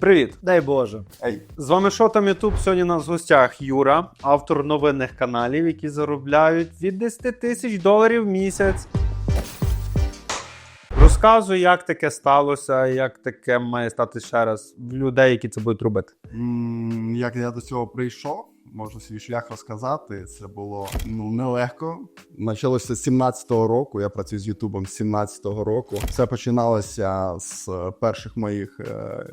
Привіт! Дай Боже. Ей. З вами Шотам Ютуб. Сьогодні у нас в гостях Юра, автор новинних каналів, які заробляють від 10 тисяч доларів в місяць. Розказуй, як таке сталося, як таке має стати ще раз в людей, які це будуть робити. М, Як я до цього прийшов, можу свій шлях розказати. Це було ну нелегко. Почалося з 17-го року. Я працюю з Ютубом з 17-го року. Все починалося з перших моїх е,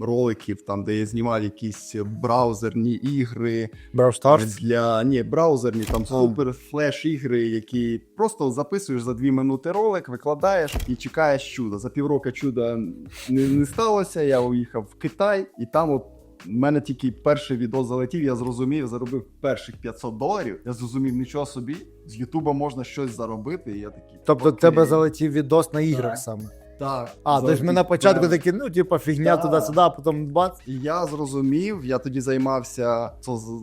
роликів, там де я знімав якісь браузерні ігри Brawl для ні, браузерні там супер флеш ігри, які просто записуєш за дві минути ролик, викладаєш і чекаєш чуда. За півроку чуда не, не сталося. Я уїхав в Китай, і там от. У мене тільки перший відео залетів, я зрозумів, заробив перших 500 доларів. Я зрозумів, нічого собі, з Ютуба можна щось заробити. І я такий. Тобто в окей. тебе залетів відос на іграх Так. саме. Так. А, залетів ми на початку такі, ну, типа, фігня Так. туди-сюди, а потім бац. І я зрозумів, я тоді займався,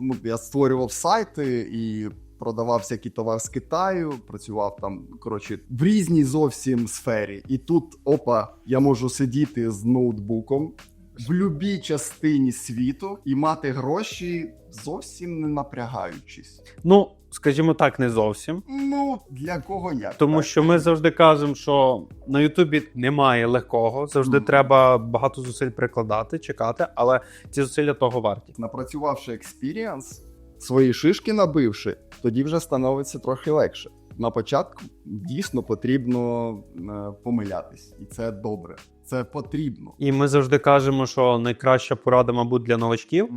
ну, я створював сайти і продавав всякий товар з Китаю, працював там, коротше, в різній зовсім сфері. І тут, опа, я можу сидіти з ноутбуком в будь-якій частині світу і мати гроші зовсім не напрягаючись. Ну, скажімо так, не зовсім. Ну, для кого як. Тому так? що ми завжди кажемо, що на Ютубі немає легкого, завжди Мгм. треба багато зусиль прикладати, чекати, але ці зусилля того варті. напрацювавши експіріанс, свої шишки набивши, тоді вже становиться трохи легше. На початку дійсно потрібно е, помилятись, і це добре. Це потрібно. І ми завжди кажемо, що найкраща порада, мабуть, для новачків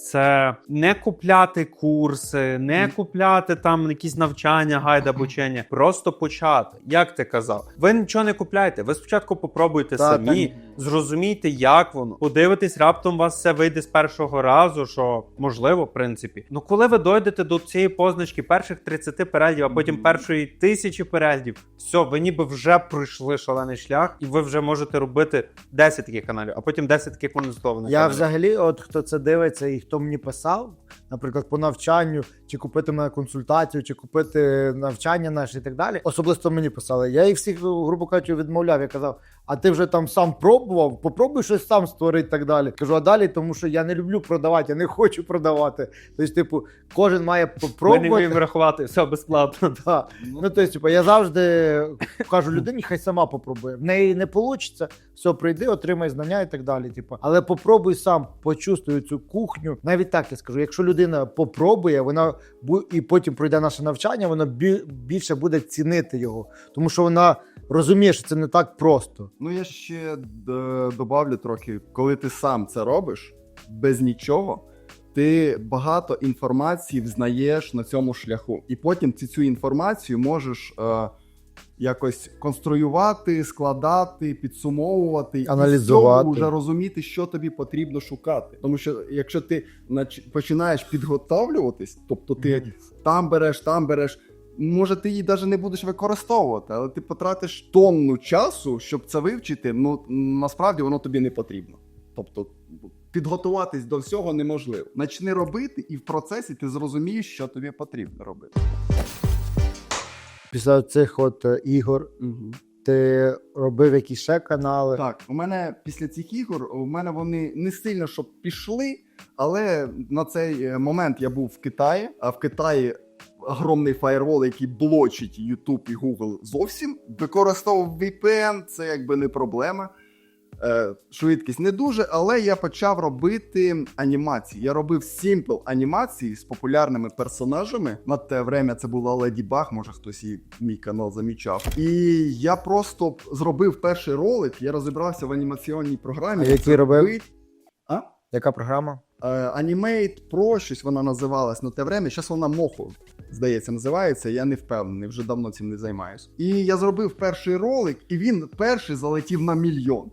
це не купляти курси, не купляти там якісь навчання, гайда обучення. Просто почати. Як ти казав, ви нічого не купляєте. Ви спочатку попробуйте Та, самі, та, зрозумійте, як воно. Подивитесь, раптом у вас все вийде з першого разу, що можливо, в принципі. Ну коли ви дойдете до цієї позначки перших 30 переглядів, а потім першої тисячі переглядів, все, ви ніби вже пройшли шалений шлях, і ви вже можете робити 10 таких каналів, а потім 10 таких монетизованих Я каналів. взагалі, от хто це дивиться і хто мені писав, наприклад, по навчанню, чи купити мене консультацію, чи купити навчання наше і так далі. Особисто мені писали. Я їх всіх, грубо кажучи, відмовляв. Я казав, а ти вже там сам пробував, попробуй щось сам створити і так далі. Кажу, а далі, тому що я не люблю продавати, я не хочу продавати. Тобто, типу, кожен має Ми не попробувати. вміємо рахувати, все безплатно. Да. Ну, тобто, типу, я завжди кажу людині, хай сама попробує. В неї не вийде, все, прийди, отримай знання і так далі. Типу. Але попробуй сам почувствуй цю кухню. Навіть так я скажу, якщо людина попробує, вона і потім пройде наше навчання, вона більше буде цінити його, тому що вона розуміє, що це не так просто. Ну я ще д- добавлю трохи, коли ти сам це робиш без нічого. Ти багато інформації взнаєш на цьому шляху, і потім ти цю інформацію можеш е, якось конструювати, складати, підсумовувати, Аналізувати. і вже розуміти, що тобі потрібно шукати. Тому що якщо ти починаєш підготовлюватись, тобто ти там береш, там береш. Може, ти її навіть не будеш використовувати, але ти потратиш тонну часу, щоб це вивчити. Ну насправді воно тобі не потрібно. Тобто підготуватись до всього неможливо. Начни робити, і в процесі ти зрозумієш, що тобі потрібно робити. Після цих от е, ігор ти робив якісь ще канали. Так, у мене після цих ігор у мене вони не сильно щоб пішли, але на цей е, момент я був в Китаї, а в Китаї. Огромний фаєрвол, який блочить YouTube і Google зовсім. Використовував VPN, це якби не проблема. Е, швидкість не дуже, але я почав робити анімації. Я робив сімпл анімації з популярними персонажами. На те время це була Леді Баг, може хтось і мій канал замічав. І я просто зробив перший ролик, я розібрався в анімаційній програмі. А який робив? А? Яка програма? Animate Pro, щось вона називалась на те время. Зараз вона Мохо, здається, називається. Я не впевнений, вже давно цим не займаюся. І я зробив перший ролик, і він перший залетів на мільйон.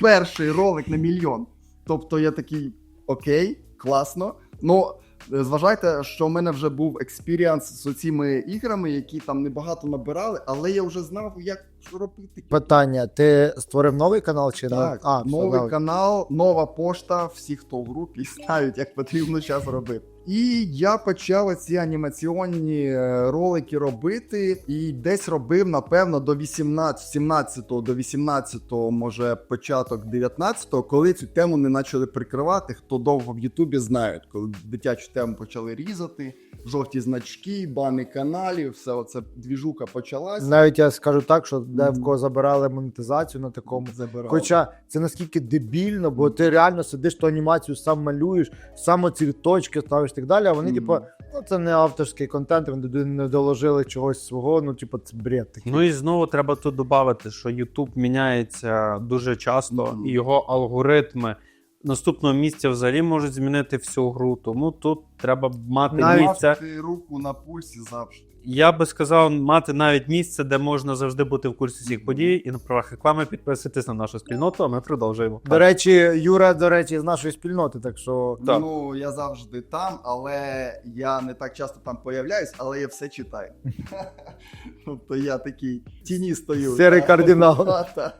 Перший ролик на мільйон. Тобто я такий окей, класно. Ну, е, зважайте, що в мене вже був експіріанс з цими іграми, які там небагато набирали, але я вже знав, як що робити. Питання: ти створив новий канал чи Так, а, новий давай. канал, нова пошта. Всі, хто в групі, знають, як потрібно час робити. І я почав ці анімаційні е, ролики робити, і десь робив, напевно, до 18, 17 до 18, може початок 19, коли цю тему не почали прикривати. Хто довго в Ютубі знають, коли дитячу тему почали різати, жовті значки, бани каналів, все оце двіжука почалась. Навіть я скажу так, що де в кого забирали монетизацію на такому. Забирав. Хоча це наскільки дебільно, бо ти реально сидиш ту анімацію, сам малюєш, сам ці точки ставиш і так далі. А вони, Мгм. типу, ну це не авторський контент, вони не доложили чогось свого. Ну, типу, це бред такий. Ну і знову треба тут додати, що YouTube міняється дуже часто, Мгм. і його алгоритми наступного місця взагалі можуть змінити всю гру. Тому тут треба мати Навіть місце. Мати руку на пульсі завжди. Я би сказав, мати навіть місце, де можна завжди бути в курсі всіх подій, і на правах реклами підписуйтесь на нашу спільноту. А ми продовжуємо. До речі, Юра, до речі, з нашої спільноти, так що Так. Ну, я завжди там, але я не так часто там появляюсь, але я все читаю. Тобто я такий в тіні стою. Серий кардинал. та, та.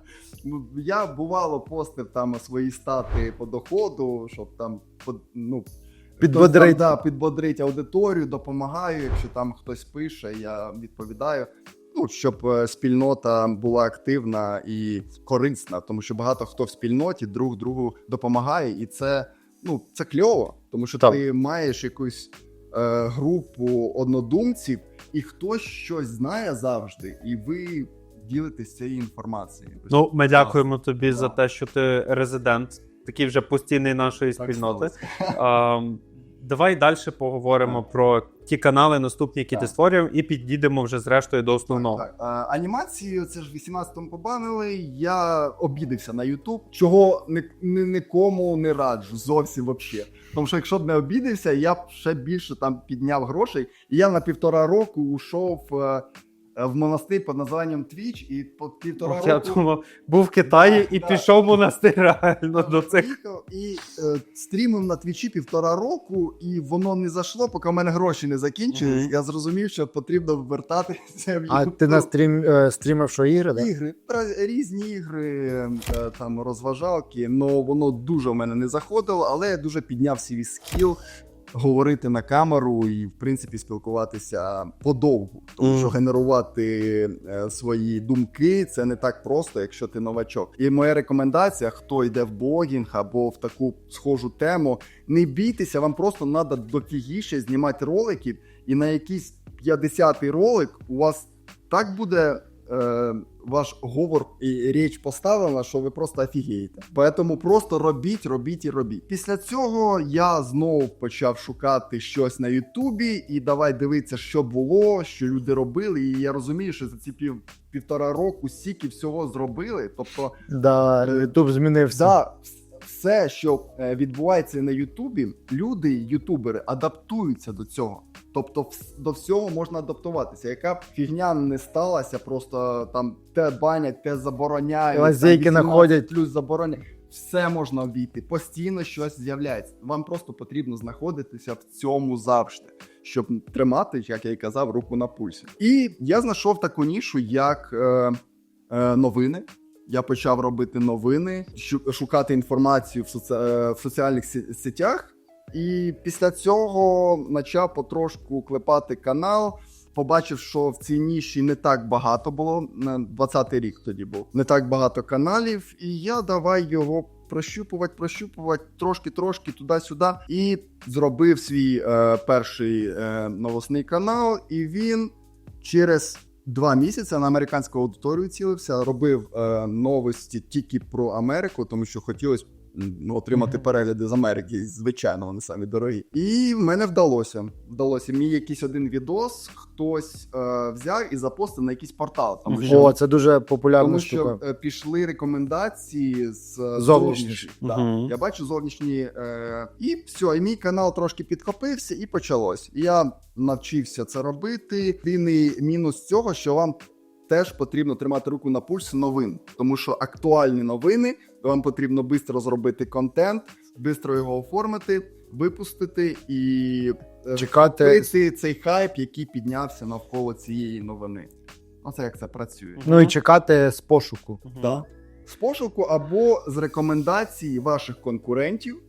Ну, Я бувало постив там свої стати по доходу, щоб там под- ну, підбодрить. Да, підбодрить аудиторію, допомагаю. Якщо там хтось пише, я відповідаю. Ну, щоб е, спільнота була активна і корисна, тому що багато хто в спільноті друг другу допомагає, і це ну це кльово, тому що Так. ти маєш якусь е, групу однодумців, і хтось щось знає завжди, і ви ділитесь цією інформацією. Ну, ми дякуємо тобі Так. за те, що ти резидент, такий вже постійний нашої Так спільноти. А, давай далі поговоримо про ті канали наступні, які ти Так. створюємо, і підійдемо вже зрештою до основного. Так, так. А, анімацію це ж 18-му побанили. Я обідався на YouTube, чого ні, ні, нікому не раджу зовсім вообще. Тому що якщо б не обідався, я б ще більше там підняв грошей. І я на півтора року ушов е, в монастир під названням Twitch, і по півтора Ох, я думав, був в Китаї Так, і так. пішов в монастир реально до цих. І е, стрімив на твічі півтора року, і воно не зайшло, поки в мене гроші не закінчились. Мгм. Я зрозумів, що потрібно вертатися в А YouTube. ти на стрім е, стрімив що ігри? Да? Ігри, Раз- різні ігри, е, там розважалки, але воно дуже в мене не заходило, але я дуже підняв свій скіл говорити на камеру і, в принципі, спілкуватися подовгу. Тому що генерувати е, свої думки це не так просто, якщо ти новачок. І моя рекомендація: хто йде в блогінг або в таку схожу тему, не бійтеся, вам просто треба дофігіше знімати роликів, і на якийсь 50-й ролик у вас так буде. Е, ваш говор і річ поставлена, що ви просто офігієте. Поэтому просто робіть, робіть і робіть. Після цього я знову почав шукати щось на Ютубі і давай дивитися, що було, що люди робили. І я розумію, що за ці пів півтора року стільки всього зробили. Тобто, Да, Ютуб змінився. Да, все, що е, відбувається на Ютубі, люди, ютубери, адаптуються до цього. Тобто, до всього можна адаптуватися. Яка б фігня не сталася, просто там те банять, те забороняють, Лазейки там 18 находять. плюс забороняють. Все можна обійти, постійно щось з'являється. Вам просто потрібно знаходитися в цьому завжди, щоб тримати, як я і казав, руку на пульсі. І я знайшов таку нішу, як е, е, новини. Я почав робити новини, шукати інформацію в, соці... е, в соціальних сетях. І після цього почав потрошку клепати канал. Побачив, що в цій ніші не так багато було. На 20-й рік тоді був не так багато каналів, і я давай його прощупувати, прощупувати трошки-трошки туди-сюди. І зробив свій е, перший е, новосний канал, і він через два місяці на американську аудиторію цілився, робив е, новості тільки про Америку, тому що хотілося отримати перегляди з Америки. Звичайно, вони самі дорогі. І в мене вдалося. Вдалося. Мій якийсь один відос хтось е, взяв і запостив на якийсь портал. Тому що, О, це дуже популярна тому штука. що е, пішли рекомендації з е, Зовнішні. зовнішніх. Да. Мгм. Я бачу зовнішні. Е, і все, і мій канал трошки підкопився, і почалось. І Я навчився це робити. Єдиний мінус цього, що вам теж потрібно тримати руку на пульсі новин, тому що актуальні новини вам потрібно швидко зробити контент, швидко його оформити, випустити і е, Чекати. цей хайп, який піднявся навколо цієї новини. Оце як це працює. Ну і чекати з пошуку. Да. З пошуку або з рекомендацій ваших конкурентів,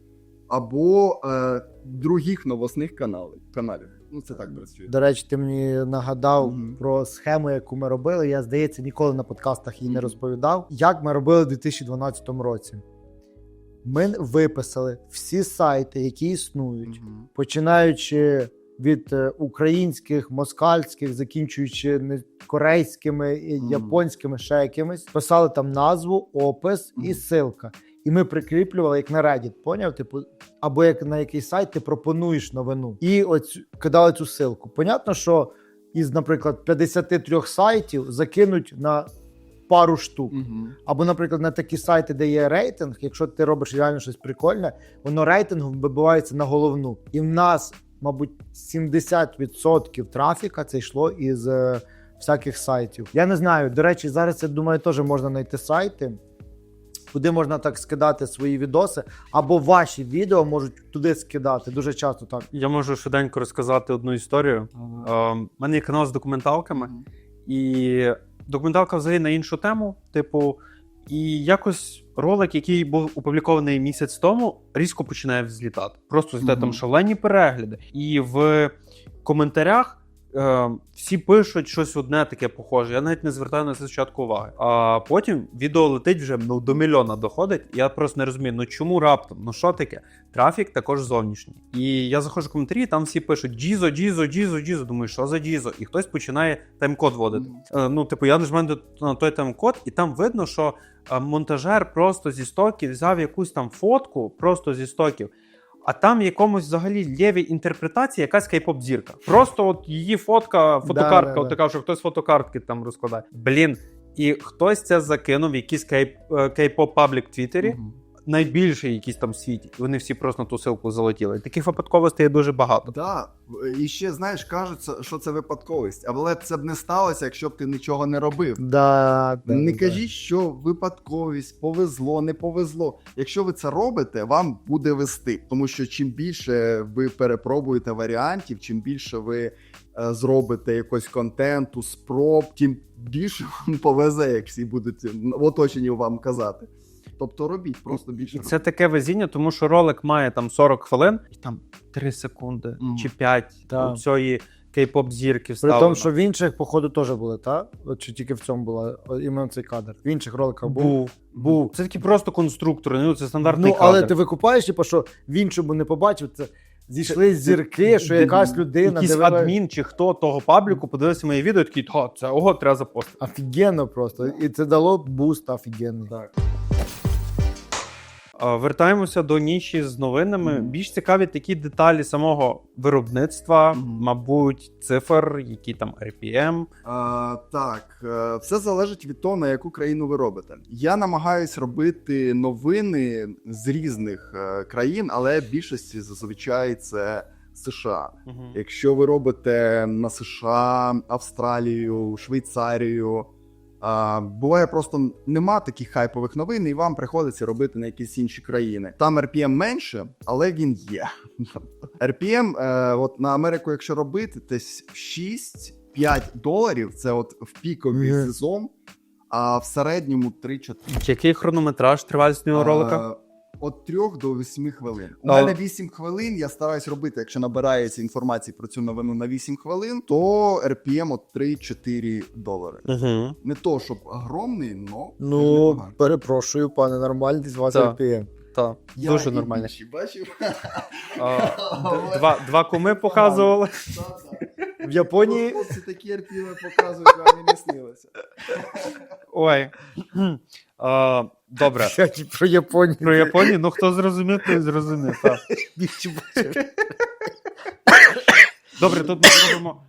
або е, других новосних каналів. каналів. Ну, це так працює. До речі, ти мені нагадав Мгм. про схему, яку ми робили. Я, здається, ніколи на подкастах її не розповідав. Як ми робили в 2012 році. Ми виписали всі сайти, які існують, Мгм. починаючи від е, українських, москальських, закінчуючи не корейськими, Мгм. японськими, ще якимись. Писали там назву, опис і Мгм. І ми прикріплювали як на Reddit, поняв? Типу, або як на якийсь сайт ти пропонуєш новину. І оцю кидали цю ссылку. Понятно, що із, наприклад, 53 сайтів закинуть на пару штук. Мгм. Або, наприклад, на такі сайти, де є рейтинг, якщо ти робиш реально щось прикольне, воно рейтингом вибивається на головну. І в нас, мабуть, 70% трафіка це йшло із е, всяких сайтів. Я не знаю. До речі, зараз я думаю, теж можна знайти сайти. Куди можна так скидати свої відоси, або ваші відео можуть туди скидати. Дуже часто так. Я можу швиденько розказати одну історію. Ага. У мене є канал з документалками, і документалка взагалі на іншу тему. Типу, і якось ролик, який був опублікований місяць тому, різко починає взлітати. Просто злітає там шалені перегляди. І в коментарях. Е, всі пишуть щось одне таке похоже. Я навіть не звертаю на це спочатку уваги. А потім відео летить вже ну, до мільйона доходить. Я просто не розумію, ну чому раптом? Ну що таке? Трафік також зовнішній. І я заходжу в коментарі, там всі пишуть Джізо, Джізо, Джізо, Джізо. Думаю, що за Джізо? І хтось починає тайм-код вводити. Е, Ну, типу, я нажимаю на той тайм-код, і там видно, що е, монтажер просто зі стоків взяв якусь там фотку, просто зі стоків. А там якомусь взагалі лєвій інтерпретації якась кей-поп зірка. Просто от її фотка, фотокартка, да, от да. така, що хтось фотокартки там розкладає. Блін, і хтось це закинув в якийсь е, кей-поп паблік в Твіттері, Мгм. Найбільший якийсь там в світі. І вони всі просто на ту силку залетіли. Таких випадковостей є дуже багато. Да, і ще знаєш, кажуть, що це випадковість, але це б не сталося, якщо б ти нічого не робив. Да, да, не да. кажіть, що випадковість, повезло, не повезло. Якщо ви це робите, вам буде вести. Тому що чим більше ви перепробуєте варіантів, чим більше ви е, зробите якогось контенту, спроб, тим більше вам повезе, як всі будуть в оточенні вам казати. Тобто робіть просто більше. І це таке везіння, тому що ролик має там 40 хвилин, і там 3 секунди Мгм. чи 5 Так. у цієї кей-поп зірки При вставлено. тому, що в інших, походу, теж були, так? От чи тільки в цьому була о, іменно цей кадр. В інших роликах був. був. був. Це такі просто конструктори, ну це стандартний Ну, але кадр. ти викупаєш, типу, що в іншому не побачив, це зійшли зірки, що якась людина Якийсь дивила- адмін чи хто того пабліку подивився моє відео, і такий, «Та, це ого, треба запостити. Офігенно просто. І це дало буст офігенний. Так. Вертаємося до ніші з новинами. Мгм. Більш цікаві такі деталі самого виробництва, Мгм. мабуть, цифр, які там RPM. А, так, е, все залежить від того, на яку країну ви робите. Я намагаюсь робити новини з різних е, країн, але в більшості зазвичай це США. Якщо ви робите на США, Австралію, Швейцарію. А, буває просто нема таких хайпових новин, і вам приходиться робити на якісь інші країни. Там RPM менше, але він є. RPM, е, от на Америку, якщо робити, десь 6-5 доларів це от в піковий сезон, а в середньому 3-4. Який хронометраж тривалість нього ролика? От 3 до 8 хвилин. У А- мене 8 хвилин. Я стараюсь робити, якщо набирається інформації про цю новину на 8 хвилин, то RPM от 3-4 долари. Угу. Не то, щоб огромний, но Ну, перепрошую, пане, нормальний з вас. RPM. Так, Я дуже нормально. інші бачив. А, два, два куми показували. В Японії Хлопці такі RPM показують, вам не снилося. Ой. А, добре. Про Японію. Про Японію, ну хто зрозумів, той зрозумів. Так. Добре, тут ми зробимо.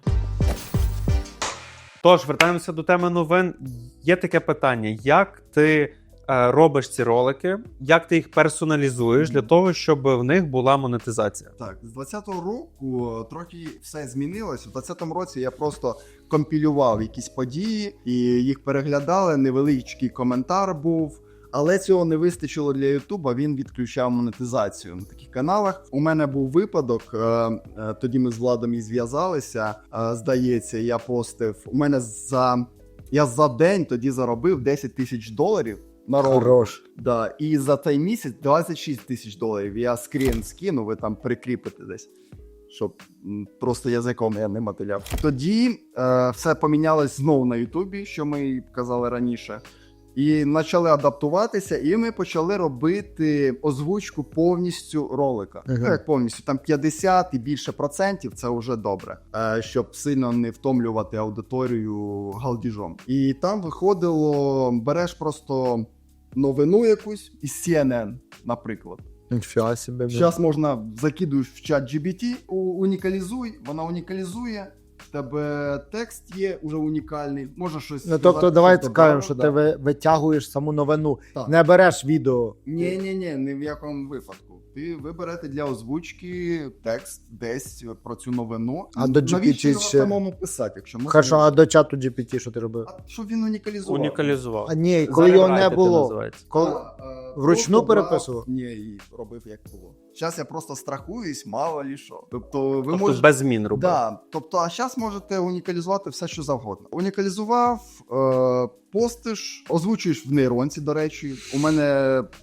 Тож, вертаємося до теми новин. Є таке питання: як ти е, робиш ці ролики, як ти їх персоналізуєш для того, щоб в них була монетизація? Так, з 20-го року е, трохи все змінилось. У 20-му році я просто компілював якісь події і їх переглядали. Невеличкий коментар був. Але цього не вистачило для Ютуба. Він відключав монетизацію на таких каналах. У мене був випадок. е, е, Тоді ми з владом і зв'язалися. Е, Здається, я постив. У мене за Я за день тоді заробив 10 тисяч доларів на. Хорош. Да, і за той місяць 26 тисяч доларів. Я скрін скину, ви там прикріпите десь, щоб просто язиком я не мотиляв. Тоді е, все помінялось знову на Ютубі, що ми казали раніше. І почали адаптуватися, і ми почали робити озвучку повністю ролика. Ага. Ну, як повністю, там 50 і більше процентів це вже добре, е, щоб сильно не втомлювати аудиторію галдіжом. І там виходило: береш просто новину якусь із CNN, наприклад. Зараз можна закидуєш в чат GBT, унікалізуй, вона унікалізує. Тебе текст є уже унікальний, можна щось. Ну, тобто, давай скажемо, що да. ти ви- витягуєш саму новину, Так. не береш відео. Ні, ні, ні, ні в якому випадку. Ти ви берете для озвучки текст десь про цю новину. А до Навіщо GPT його ще- самому писати, якщо можна. Хорошо, а до чату GPT що ти робив? А щоб він унікалізував. Унікалізував. А ні, коли його не було. називається. Коли... А, е, Вручну просто брав- переписував? Ні, і робив як було. Зараз я просто страхуюсь, мало лі що. Тобто, ви Тобто можете. без змін робив. Да, тобто, а зараз можете унікалізувати все, що завгодно. Унікалізував, е, постиш, озвучуєш в нейронці. До речі, у мене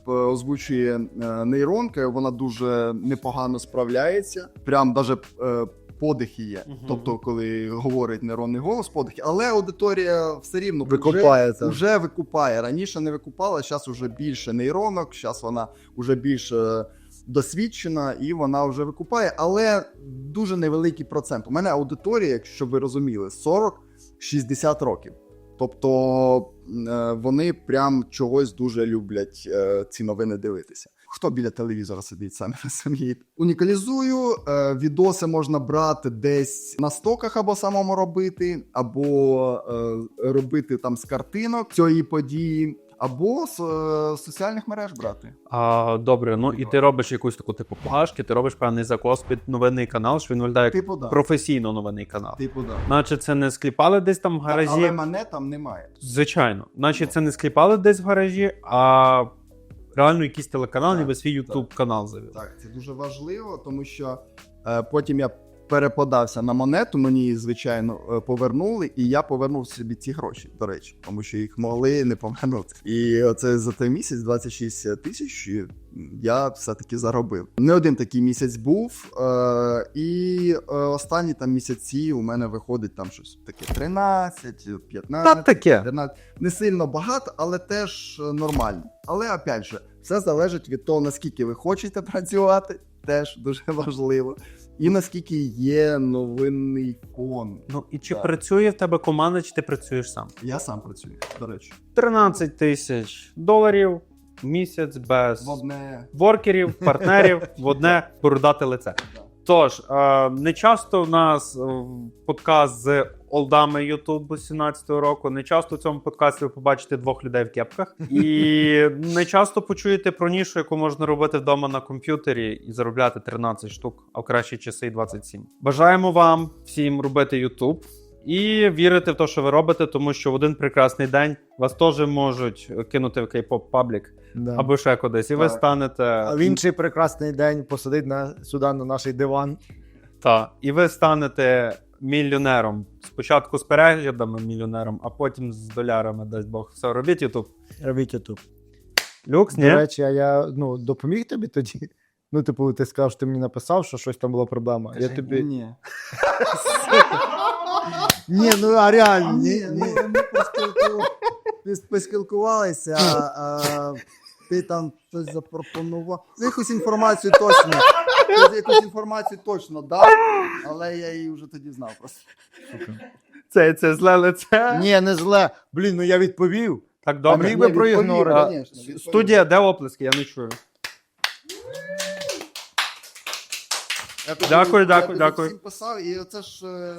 е, озвучує е, нейронка, вона дуже непогано справляється. Прям даже е, подихи є. Мгм. Тобто, коли говорить нейронний голос, подихи. Але аудиторія все рівно вже- Викупається. Уже викупає. Раніше не викупала, зараз вже більше нейронок, зараз вона вже більш е, досвідчена і вона вже викупає, але дуже невеликий процент. У мене аудиторія, якщо ви розуміли, 40-60 років. Тобто е, вони прям чогось дуже люблять е, ці новини дивитися. Хто біля телевізора сидить, самі розумієте. Унікалізую, е, відоси можна брати десь на стоках або самому робити, або е, робити там з картинок цієї події, або з е, соціальних мереж брати. А, добре, ну і ти робиш якусь таку типу плашки, ти робиш певний закос під новинний канал, що він виглядає як Типу, да. професійно новинний канал. Типу, да. Наче це не скліпали десь там в гаражі. Але мене там немає. Звичайно, наче це не скліпали десь в гаражі, а реально якийсь телеканал, ніби свій ютуб канал завів. Так, це дуже важливо, тому що е, потім я переподався на монету, мені її, звичайно, е, повернули, і я повернув собі ці гроші, до речі, тому що їх могли не повернути. І оце за той місяць 26 тисяч я все-таки заробив. Не один такий місяць був, е, і останні там місяці у мене виходить там щось таке 13, 15. Та таке. 14. Не сильно багато, але теж е, нормально. Але опять же, все залежить від того, наскільки ви хочете працювати, теж дуже важливо. І наскільки є новинний фон. Ну і чи Так. працює в тебе команда, чи ти працюєш сам? Я сам працюю, до речі. 13 тисяч доларів місяць без В одне. воркерів, партнерів в одне бородате лице. Тож, е, не часто в нас е, подкаст з олдами Ютубу 17-го року. Не часто в цьому подкасті ви побачите двох людей в кепках. І не часто почуєте про нішу, яку можна робити вдома на комп'ютері і заробляти 13 штук, а в кращі часи і 27. Бажаємо вам всім робити Ютуб. І вірити в те, що ви робите, тому що в один прекрасний день вас теж можуть кинути в кей-поп паблік Да. або ще кудись, і ви станете А в інший прекрасний день посадить на сюди на наш диван. Та, і ви станете мільйонером. Спочатку з переглядами мільйонером, а потім з долярами, дасть Бог. Все, робіть Ютуб. Робіть ютуб. Люкс, До речі, а я ну, допоміг тобі тоді. Ну, типу, ти сказав, що ти мені написав, що щось там була проблема. Я тобі. Ні. Ні, ну а реально, ні, Ні, ну, ми поспілку- пос- поспілкувалися, а, а ти там щось запропонував. Ну, Якусь інформацію точно. Ти Якусь інформацію точно дав, але я її вже тоді знав просто. Це, це зле лице. Ні, не зле. Блін, ну я відповів. Так добре. міг би Ні, відповів, А, конечно, відповів. Студія, де оплески? Я не чую. Я тоді- Дякую, я дякую, тоді дякую. всім писав, і це ж е,